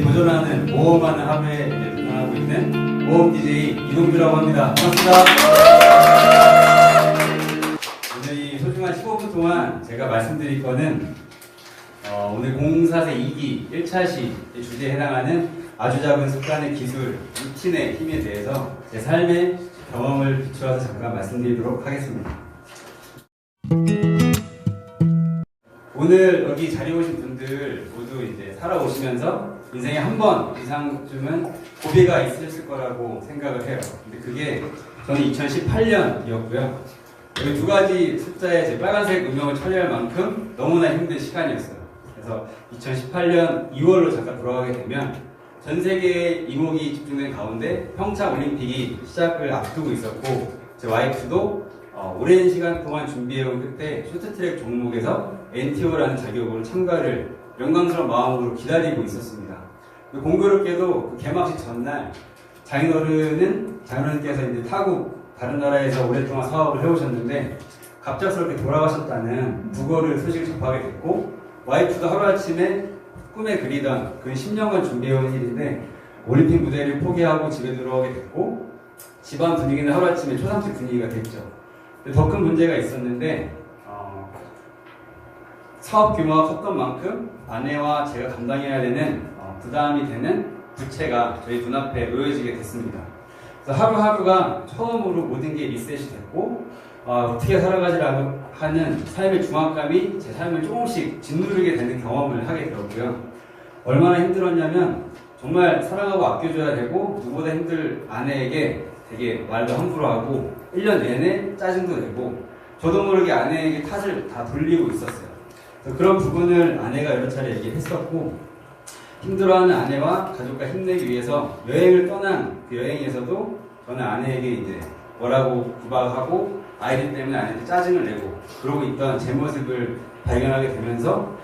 도전하는 모험하는 하루에 이제 도전하고 있는 모험 DJ 이동규라고 합니다. 반갑습니다. 오늘 이 소중한 15분 동안 제가 말씀드릴 거는 어, 오늘 공사세 2기 1차 시 주제에 해당하는 아주 작은 습관의 기술, 루틴의 힘에 대해서 제 삶의 경험을 비추어서 잠깐 말씀드리도록 하겠습니다. 오늘 여기 자리에 오신 분들 모두 이제 살아오시면서 인생에 한 번 이상쯤은 고비가 있으실 거라고 생각을 해요. 근데 그게 저는 2018년이었고요. 여기 두 가지 숫자에 제 빨간색 음영을 처리할 만큼 너무나 힘든 시간이었어요. 그래서 2018년 2월로 잠깐 돌아가게 되면 전 세계의 이목이 집중된 가운데 평창 올림픽이 시작을 앞두고 있었고 제 와이프도 어, 오랜 시간 동안 준비해온 끝에 쇼트트랙 종목에서 NTO라는 자격으로 참가를 영광스러운 마음으로 기다리고 있었습니다. 공교롭게도 그 개막식 전날 장인어른은 장인어른께서 이제 타국 다른 나라에서 오랫동안 사업을 해오셨는데 갑작스럽게 돌아가셨다는 부고를 소식을 접하게 됐고 와이프도 하루아침에 꿈에 그리던 그 10년간 준비해온 일인데 올림픽 무대를 포기하고 집에 들어오게 됐고 집안 분위기는 하루아침에 초상집 분위기가 됐죠. 더 큰 문제가 있었는데 어, 사업 규모가 컸던 만큼 아내와 제가 감당해야 되는 어, 부담이 되는 부채가 저희 눈앞에 놓여지게 됐습니다. 그래서 하루하루가 처음으로 모든 게 리셋이 됐고 어, 떻게 살아가지라고 하는 삶의 중압감이 제 삶을 조금씩 짓누르게 되는 경험을 하게 되었고요. 얼마나 힘들었냐면 정말 사랑하고 아껴줘야 되고 누구보다 힘들 아내에게 되게 말도 함부로 하고 1년 내내 짜증도 내고 저도 모르게 아내에게 탓을 다 돌리고 있었어요. 그런 부분을 아내가 여러 차례 얘기했었고 힘들어하는 아내와 가족과 힘내기 위해서 여행을 떠난 그 여행에서도 저는 아내에게 이제 뭐라고 구박하고 아이들 때문에 아내한테 짜증을 내고 그러고 있던 제 모습을 발견하게 되면서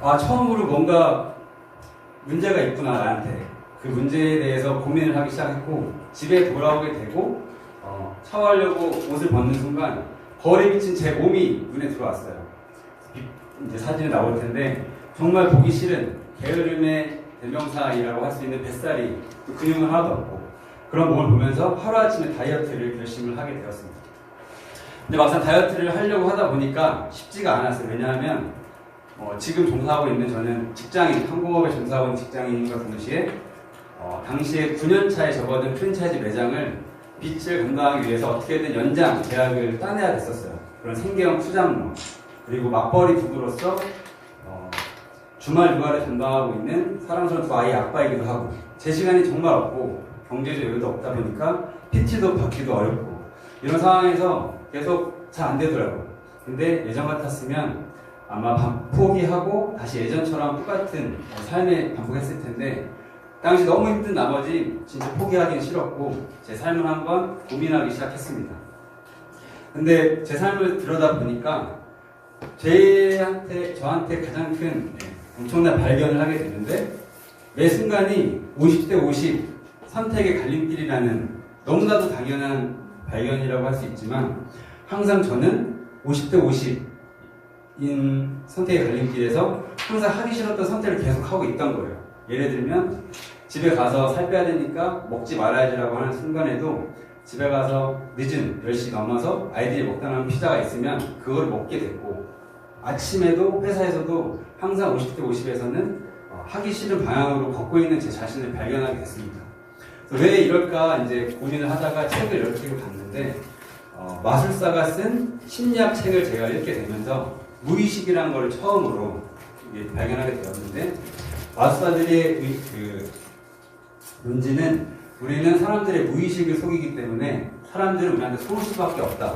아 처음으로 뭔가 문제가 있구나 나한테 그 문제에 대해서 고민을 하기 시작했고 집에 돌아오게 되고 어, 샤워하려고 옷을 벗는 순간 거울에 비친 제 몸이 눈에 들어왔어요. 이제 사진이 나올 텐데 정말 보기 싫은 게으름의 대명사이라고 할 수 있는 뱃살이 또 근육은 하나도 없고 그런 몸을 보면서 하루아침에 다이어트를 결심을 하게 되었습니다. 근데 막상 다이어트를 하려고 하다 보니까 쉽지가 않았어요. 왜냐하면 어, 지금 종사하고 있는 저는 직장인, 항공업에 종사하고 있는 직장인과 동시에 어, 당시에 9년차에 접어든 프랜차이즈 매장을 빚을 감당하기 위해서 어떻게든 연장 계약을 따내야 됐었어요. 그런 생계형 투잡로 그리고 맞벌이 부부로서 어, 주말 육아를 담당하고 있는 사랑스러운 두 아이의 아빠이기도 하고 제 시간이 정말 없고 경제적 여유도 없다 보니까 PT도 받기도 어렵고 이런 상황에서 계속 잘 안 되더라고요. 근데 예전 같았으면 아마 반- 포기하고 다시 예전처럼 똑같은 삶에 반복했을 텐데 당시 너무 힘든 나머지 진짜 포기하기는 싫었고 제 삶을 한번 고민하기 시작했습니다. 근데 제 삶을 들여다 보니까 제한테 저한테 가장 큰 네, 엄청난 발견을 하게 되는데 매 순간이 50대 50 선택의 갈림길이라는 너무나도 당연한 발견이라고 할 수 있지만 항상 저는 50대 50인 선택의 갈림길에서 항상 하기 싫었던 선택을 계속 하고 있던 거예요. 예를 들면 집에 가서 살 빼야 되니까 먹지 말아야지라고 하는 순간에도 집에 가서 늦은 10시 넘어서 아이들이 먹다 남은 피자가 있으면 그걸 먹게 됐고 아침에도 회사에서도 항상 50대 50에서는 어, 하기 싫은 방향으로 걷고 있는 제 자신을 발견하게 됐습니다. 왜 이럴까 이제 고민을 하다가 책을 열 책을 봤는데 어, 마술사가 쓴 심리학 책을 제가 읽게 되면서 무의식이라는 걸 처음으로 발견하게 되었는데 마술사들의 의- 그 논지는 우리는 사람들의 무의식을 속이기 때문에 사람들은 우리한테 속을 수밖에 없다.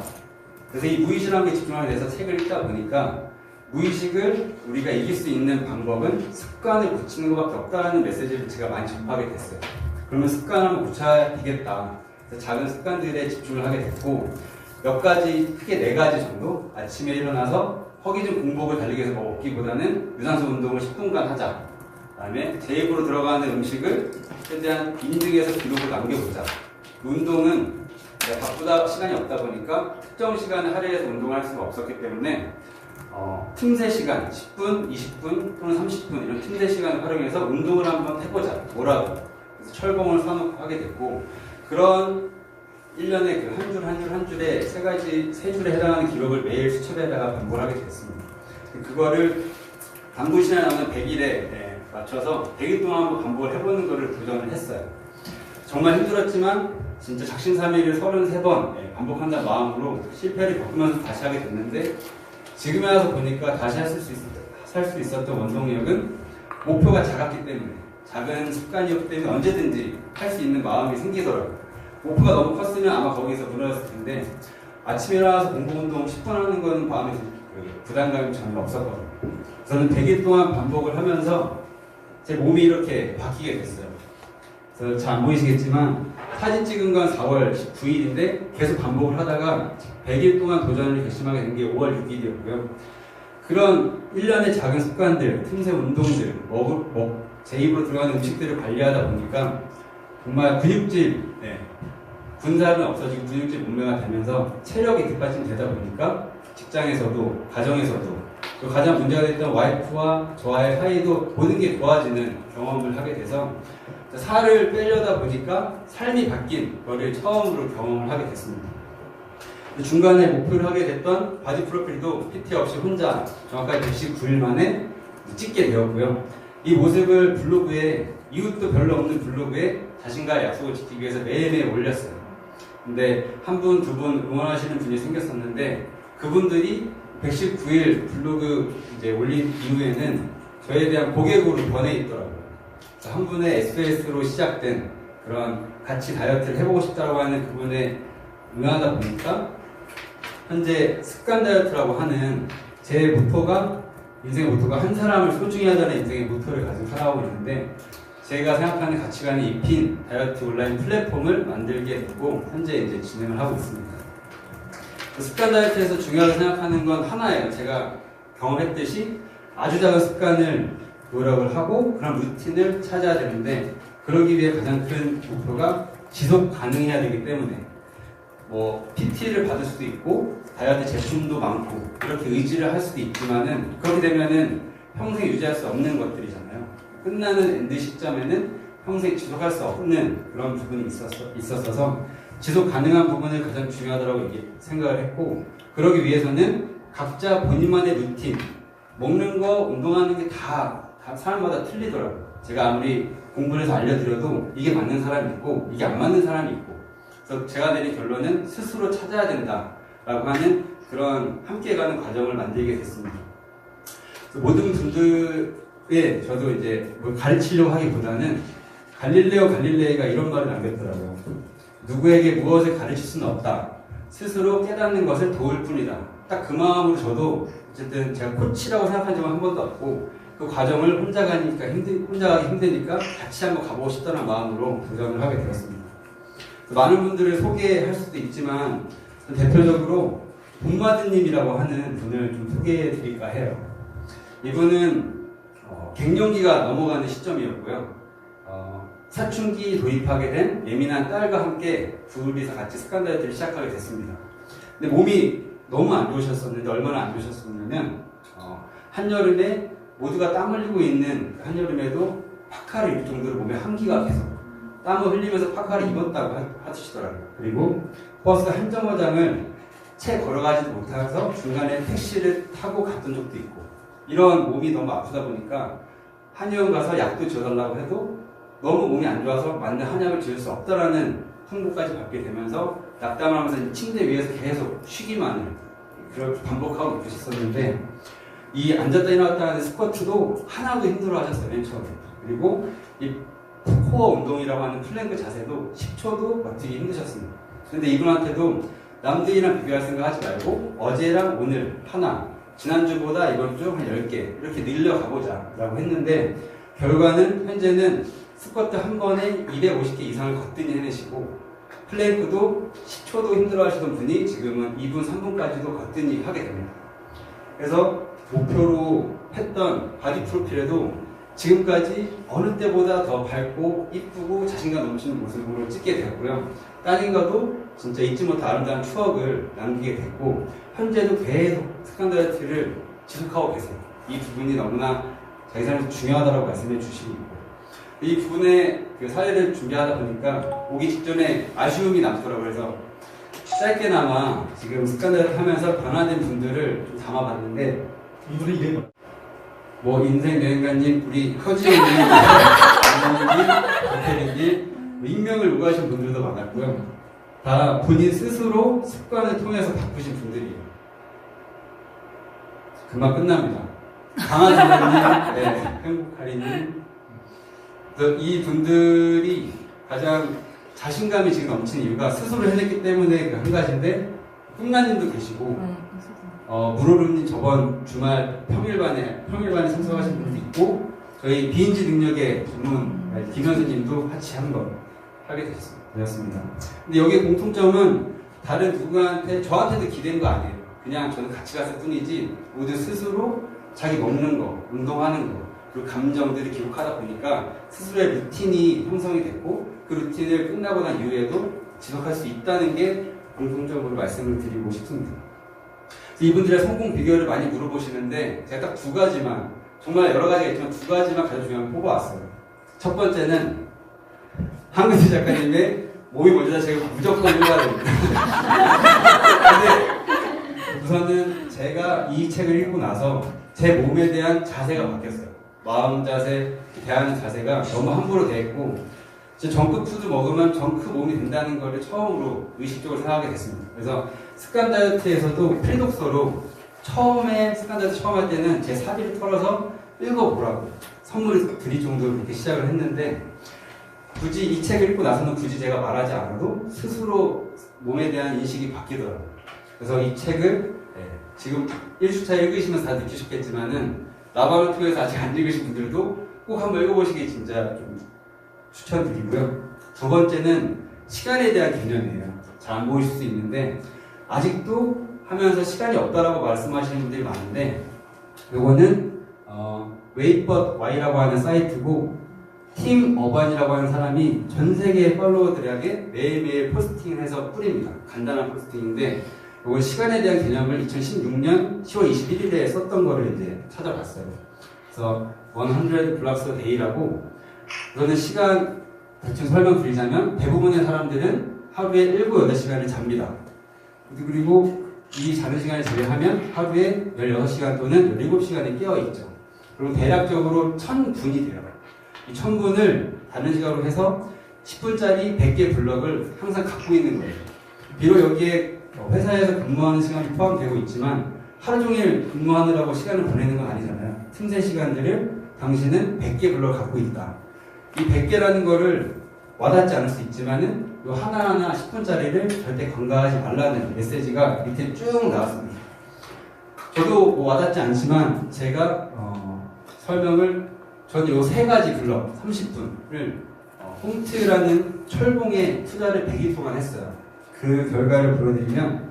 그래서 이 무의식이라는 게 집중하게 돼서 책을 읽다 보니까 무의식을 우리가 이길 수 있는 방법은 습관을 고치는 것밖에 없다는 메시지를 제가 많이 접하게 됐어요. 그러면 습관을 한번 고쳐야 되겠다. 그래서 작은 습관들에 집중을 하게 됐고 몇 가지 크게 네 가지 정도 아침에 일어나서 허기진 공복을 달리기 위해서 먹기보다는 유산소 운동을 10분간 하자. 그다음에 제 입으로 들어가는 음식을 최대한 인증해서 기록을 남겨보자. 운동은 바쁘다 시간이 없다 보니까 특정 시간에 할애해서 운동을 할 수가 없었기 때문에 어, 틈새 시간 10분, 20분 또는 30분 이런 틈새 시간을 활용해서 운동을 한번 해보자 뭐라도 그래서 철봉을 써놓고 하게 됐고 그런 1년에 그 한 줄 한 줄 한 줄에 세 가지 세 줄에 해당하는 기록을 매일 수첩에다가 반복을 하게 됐습니다. 그거를 단군 시간에 나오는 100일에 맞춰서 100일 동안 한번 반복을 해보는 거를 도전을 했어요. 정말 힘들었지만 진짜 작심삼일을 33번 예, 반복한다는 마음으로 실패를 겪으면서 다시 하게 됐는데 지금에 와서 보니까 다시 할수 있었던, 원동력은 목표가 작았기 때문에 작은 습관이었기 때문에 언제든지 할 수 있는 마음이 생기더라고요. 목표가 너무 컸으면 아마 거기서 무너졌을 텐데 아침에 일어나서 공부 운동 10분 하는 건 마음에 그 부담감이 전혀 없었거든요. 저는 100일 동안 반복을 하면서 제 몸이 이렇게 바뀌게 됐어요. 그래서 잘 안 보이시겠지만 사진 찍은 건 4월 19일인데 계속 반복을 하다가 100일 동안 도전을 결심하게 된 게 5월 6일이었고요. 그런 1년의 작은 습관들, 틈새 운동들, 먹, 먹, 제 입으로 들어가는 음식들을 관리하다 보니까 정말 근육질, 네, 군살은 없어지고 근육질 몸매가 되면서 체력이 뒷받침되다 보니까 직장에서도 가정에서도 또 가장 문제가 됐던 와이프와 저와의 사이도 모든 게 좋아지는 경험을 하게 돼서 살을 빼려다 보니까 삶이 바뀐 거를 처음으로 경험을 하게 됐습니다. 중간에 목표를 하게 됐던 바디 프로필도 PT 없이 혼자 정확하게 119일 만에 찍게 되었고요. 이 모습을 블로그에 이웃도 별로 없는 블로그에 자신과의 약속을 지키기 위해서 매일매일 올렸어요. 근데 한 분, 두 분 응원하시는 분이 생겼었는데 그분들이 119일 블로그 이제 올린 이후에는 저에 대한 고객으로 변해 있더라고요. 한 분의 SOS로 시작된 그런 같이 다이어트를 해보고 싶다고 하는 그분의 응하다 보니까 현재 습관 다이어트라고 하는 제 모토가 인생의 모토가 한 사람을 소중히 하자는 인생의 모토를 가지고 살아오고 있는데 제가 생각하는 가치관이 입힌 다이어트 온라인 플랫폼을 만들게 되고 현재 이제 진행을 하고 있습니다. 그 습관 다이어트에서 중요하게 생각하는 건 하나예요. 제가 경험했듯이 아주 작은 습관을 노력을 하고 그런 루틴을 찾아야 되는데 그러기 위해 가장 큰 목표가 지속 가능해야 되기 때문에 뭐 PT를 받을 수도 있고 다이어트 제품도 많고 이렇게 의지를 할 수도 있지만은 그렇게 되면은 평생 유지할 수 없는 것들이잖아요. 끝나는 엔드 시점에는 평생 지속할 수 없는 그런 부분이 있었어, 있었어서 지속 가능한 부분을 가장 중요하다고 생각을 했고 그러기 위해서는 각자 본인만의 루틴 먹는 거 운동하는 게다 다 사람마다 틀리더라고요. 제가 아무리 공부를 해서 알려드려도 이게 맞는 사람이 있고 이게 안 맞는 사람이 있고 그래서 제가 내린 결론은 스스로 찾아야 된다라고 하는 그런 함께 가는 과정을 만들게 됐습니다. 모든 분들의 저도 이제 뭘 가르치려고 하기보다는 갈릴레오 갈릴레이가 이런 말을 남겼더라고요. 누구에게 무엇을 가르칠 수는 없다. 스스로 깨닫는 것을 도울 뿐이다. 딱 그 마음으로 저도 어쨌든 제가 코치라고 생각한 적은 한 번도 없고 그 과정을 혼자 가니까 힘들, 혼자 가기 힘드니까 같이 한번 가보고 싶다는 마음으로 도전을 하게 되었습니다. 많은 분들을 소개할 수도 있지만 대표적으로 본마드님이라고 하는 분을 좀 소개해 드릴까 해요. 이분은 어, 갱년기가 넘어가는 시점이었고요. 어, 사춘기 도입하게 된 예민한 딸과 함께 둘이서 같이 습관 다이어트를 시작하게 됐습니다. 근데 몸이 너무 안 좋으셨었는데 얼마나 안 좋으셨었냐면 어, 한여름에 모두가 땀 흘리고 있는 그 한여름에도 파카를 입을 정도로 몸에 한기가 계속 땀을 흘리면서 파카를 입었다고 하시더라고요. 그리고 버스 한 정거장을 채 걸어가지도 못해서 중간에 택시를 타고 갔던 적도 있고 이런 몸이 너무 아프다 보니까 한의원 가서 약도 지어달라고 해도 너무 몸이 안 좋아서 맞는 한약을 지을 수 없다라는 통보까지 받게 되면서 낙담을 하면서 침대 위에서 계속 쉬기만을 그렇게 반복하고 계셨었는데 이 앉았다 일어났다 하는 스쿼트도 하나도 힘들어 하셨어요, 맨 처음에. 그리고 이 코어 운동이라고 하는 플랭크 자세도 10초도 버티기 힘드셨습니다. 근데 이분한테도 남들이랑 비교할 생각 하지 말고 어제랑 오늘 하나, 지난주보다 이번 주 한 10개 이렇게 늘려가보자 라고 했는데 결과는 현재는 스쿼트 한 번에 250개 이상을 거뜬히 해내시고 플랭크도 10초도 힘들어 하시던 분이 지금은 2분, 3분까지도 거뜬히 하게 됩니다. 그래서 목표로 했던 바디 프로필에도 지금까지 어느 때보다 더 밝고 이쁘고 자신감 넘치는 모습으로 찍게 되었고요. 따님과도 진짜 잊지 못할 아름다운 추억을 남기게 됐고 현재도 계속 스칸다이어트를 지속하고 계세요. 이 부분이 너무나 자기 삶에서 중요하다고 말씀해 주시고 이 부분의 그 사례를 준비하다 보니까 오기 직전에 아쉬움이 남더라고요. 그래서 짧게나마 지금 스칸다이어트 하면서 변화된 분들을 좀 담아봤는데 이분의 이름이 뭐 인생 여행가님, 우리 허지영님, 장모님, 박혜린님, 뭐 익명을 요구하신 분들도 많았고요. 다 본인 스스로 습관을 통해서 바꾸신 분들이에요. 금방 끝납니다. 강아지님, 네, 행복하리님. 그래서 이 분들이 가장 자신감이 지금 넘치는 이유가 스스로 해냈기 때문에 그 한 가지인데, 꿈나님도 계시고, 어, 무로름님 저번 주말 평일반에 평일반에 참석하신 분도 있고 저희 비인지 능력의 전문 김현수님도 같이 한번 하게 됐- 되었습니다. 근데 여기에 공통점은 다른 누구한테 저한테도 기댄 거 아니에요. 그냥 저는 같이 갔을 뿐이지 모두 스스로 자기 먹는 거, 운동하는 거, 그리고 감정들을 기록하다 보니까 스스로의 루틴이 형성이 됐고 그 루틴을 끝나고 난 이후에도 지속할 수 있다는 게 공통적으로 말씀을 드리고 싶습니다. 이분들의 성공 비결을 많이 물어보시는데 제가 딱 두 가지만 정말 여러 가지가 있지만 두 가지만 가장 중요한 거 뽑아왔어요. 첫 번째는 한근태 작가님의 몸이 먼저다 제가 무조건 읽어야 됩니다. 근데 우선은 제가 이 책을 읽고 나서 제 몸에 대한 자세가 바뀌었어요. 마음 자세, 대하는 자세가 너무 함부로 돼 있고 진짜 정크 푸드 먹으면 정크 몸이 된다는 거를 처음으로 의식적으로 생각하게 됐습니다. 그래서 습관 다이어트에서도 필독서로 처음에 습관 다이어트 처음 할 때는 제 사비를 털어서 읽어보라고 선물을 드릴 정도로 그렇게 시작을 했는데 굳이 이 책을 읽고 나서는 굳이 제가 말하지 않아도 스스로 몸에 대한 인식이 바뀌더라고요. 그래서 이 책을 네, 지금 1주차 읽으시면서 다 느끼셨겠지만은 라방을 통해서 아직 안 읽으신 분들도 꼭 한번 읽어보시기 진짜 좀 추천드리고요. 두 번째는 시간에 대한 개념이에요. 잘 안 보이실 수 있는데 아직도 하면서 시간이 없다라고 말씀하시는 분들이 많은데 요거는 어, 웨이벗 Y라고 하는 사이트고 팀 어반이라고 하는 사람이 전 세계 팔로워들에게 매일매일 포스팅을 해서 뿌립니다. 간단한 포스팅인데 이건 시간에 대한 개념을 2016년 10월 21일에 썼던 거를 이제 찾아봤어요. 그래서 100 블락스 데이라고 이거는 시간 대충 설명 드리자면 대부분의 사람들은 하루에 7, 8시간을 잡니다. 그리고 이 자는 시간을 제외하면 하루에 16시간 또는 17시간이 깨어있죠. 그리고 대략적으로 1000분이 돼요. 이 1000분을 다른 시간으로 해서 10분짜리 100개 블럭을 항상 갖고 있는 거예요. 비록 여기에 회사에서 근무하는 시간이 포함되고 있지만 하루 종일 근무하느라고 시간을 보내는 건 아니잖아요. 틈새 시간들을 당신은 100개 블럭을 갖고 있다. 이 100개라는 거를 와닿지 않을 수 있지만은 요 하나하나 10분짜리를 절대 관가하지 말라는 메시지가 밑에 쭉 나왔습니다. 저도 뭐 와닿지 않지만 제가 어, 설명을 저는 요세 가지 블럭 30분을 어, 홈트라는 철봉에 투자를 100일 동안 했어요. 그 결과를 보여드리면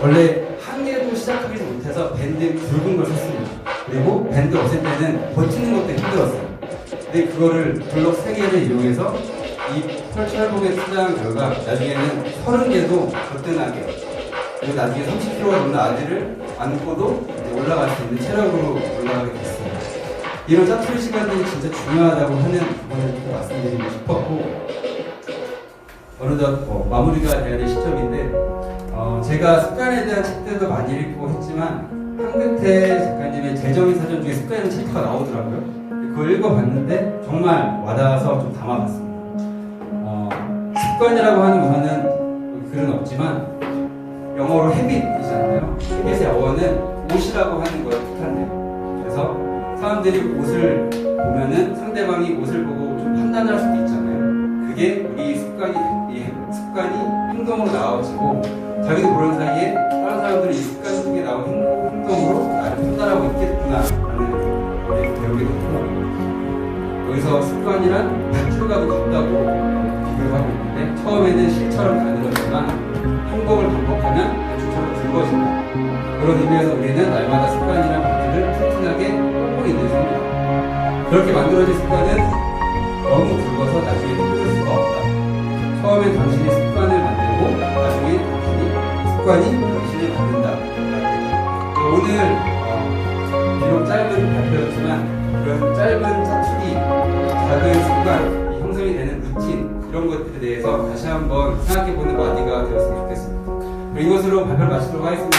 원래 한 개도 시작하지 못해서 밴드 굵은 걸 샀습니다. 그리고 밴드 없을 때는 버티는 것도 힘들었어요. 근데 그거를 블록 3개를 이용해서 이 철철복에 투자한 결과 나중에는 30개도 거뜬하게 그리고 나중에 30kg가 넘는 아들을 안고도 올라갈 수 있는 체력으로 올라가게 됐습니다. 이런 짜투리 시간들이 진짜 중요하다고 하는 부분을 좀 말씀드리고 싶었고 어느덧 뭐 마무리가 돼야 될 시점인데 어, 제가 습관에 대한 책들도 많이 읽고 했지만 한근태 작가님의 재정의 사전 중에 습관이라는 챕터가 나오더라고요. 그걸 읽어봤는데 정말 와닿아서 좀 담아봤습니다. 어, 습관이라고 하는 우선은 글은 없지만 영어로 헤빗이잖아요. 헤빗의 영어는 옷이라고 하는 거에 뜻한대요. 그래서 사람들이 옷을 보면은 상대방이 옷을 보고 좀 판단할 수도 있잖아요. 그게 우리 습관이 이 습관이 행동으로 나와지고 자기도 모르는 사이에 다른 사람들이 이 습관 속에 나온 행- 행동으로 나를 판단하고 있겠구나라는 걸 배우게 됐고 여기서 습관이란 밧줄과도 같다고 비교를 하고 있는데 처음에는 실처럼 가는 거지만 행동을 반복하면 밧줄처럼 굵어진다. 그런 의미에서 우리는 날마다 습관이란 밧줄을 튼튼하게 하고 있는 중입니다. 그렇게 만들어진 습관은 너무 굵어서 나중에. 처음엔 당신이 습관을 만들고 나중에 당신이 습관이 당신을 만든다. 오늘 어, 비록 짧은 발표였지만 그런 짧은 짜투리, 작은 습관, 이 형성이 되는 루틴 이런 것들에 대해서 다시 한번 생각해보는 마디가 되었으면 좋겠습니다. 이것으로 발표를 마치도록 하겠습니다.